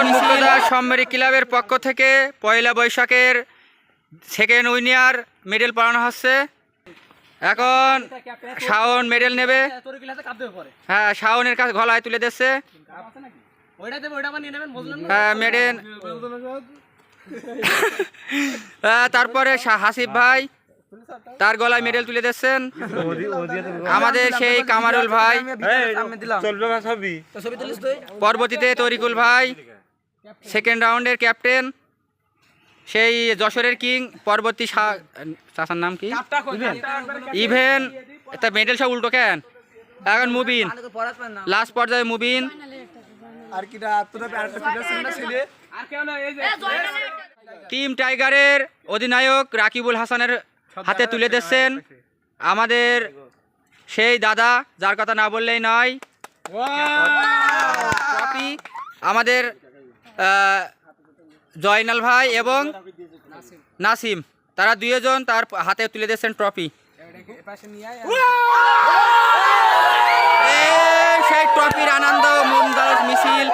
এখন মুক্তদাস সম্মেরি ক্লাবের পক্ষ থেকে পয়লা বৈশাখের সেকেন্ড উইনিয়ার মেডেল পাওয়ানো হচ্ছে। এখন শাওন মেডেল নেবে। হ্যাঁ শাওনের কাছে গলায় তুলে দিচ্ছে। ওইটা দেবে ওইটা আবার নিয়ে নেবেন বুঝলেন না হ্যাঁ মেডেল। হ্যাঁ, তারপরে হাসিফ ভাই তার গলায় মেডেল তুলে দিচ্ছেন। আমাদের সেই কামারুল ভাই। পরবর্তীতে তরিকুল ভাই। সেকেন্ড রাউন্ডের ক্যাপ্টেন সেই যশোরের কিং পরবর্তী চাচার নাম কি? ইভেন এটা মেডেল সব উল্টো কেন? এখন মুবিন লাস্ট পর্যায়ে মুবিন। টিম টাইগারের অধিনায়ক রাকিবুল হাসানের হাতে তুলে দিচ্ছেন আমাদের সেই দাদা যার কথা না বললেই নয়। আমাদের জয়নাল ভাই এবং নাসিম। তারা দুইজন তার হাতে তুলে দিয়েছেন ট্রফি। সেই ট্রফির আনন্দ মুমদাস মিছিল।